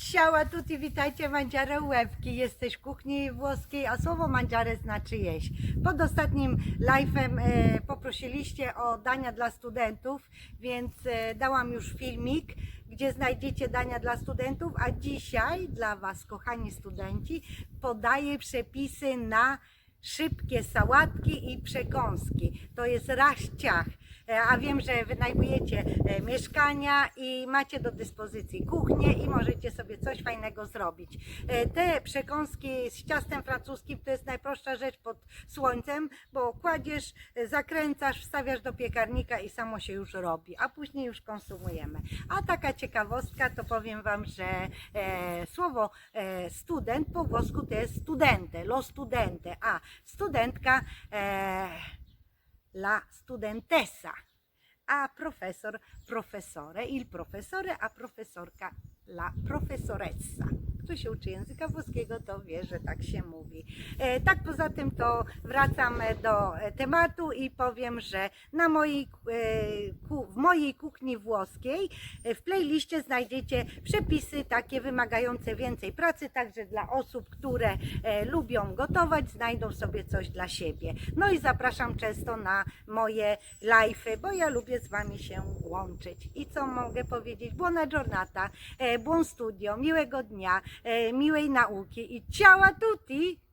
Ciała tutti, witajcie Mandziare Łebki. Jesteś w kuchni włoskiej, a słowo mandziare znaczy jeść. Pod ostatnim live'em e, poprosiliście o dania dla studentów, więc e, dałam już filmik, gdzie znajdziecie dania dla studentów, a dzisiaj dla Was, kochani studenci, podaję przepisy na szybkie sałatki i przekąski. To jest raściach. A wiem, że wynajmujecie e, mieszkania i macie do dyspozycji kuchnię i możecie sobie coś fajnego zrobić. E, Te przekąski z ciastem francuskim to jest najprostsza rzecz pod słońcem, bo kładziesz, e, zakręcasz, wstawiasz do piekarnika i samo się już robi, a później już konsumujemy. A taka ciekawostka to powiem Wam, że e, słowo e, student po włosku to jest studente, lo studente, a studentka e, la studentessa, a profesor professore, il professore, a profesorka la professoressa. Kto się uczy języka włoskiego, to wie, że tak się mówi. E, tak poza tym to wracam do e, tematu i powiem, że na mojej, e, ku, w mojej kuchni włoskiej e, w playliście znajdziecie przepisy takie wymagające więcej pracy, także dla osób, które e, lubią gotować, znajdą sobie coś dla siebie. No i zapraszam często na moje live'y, bo ja lubię z Wami się łączyć. I co mogę powiedzieć? Buona giornata, e, buon studio, miłego dnia, miłej nauki i ciała tutti!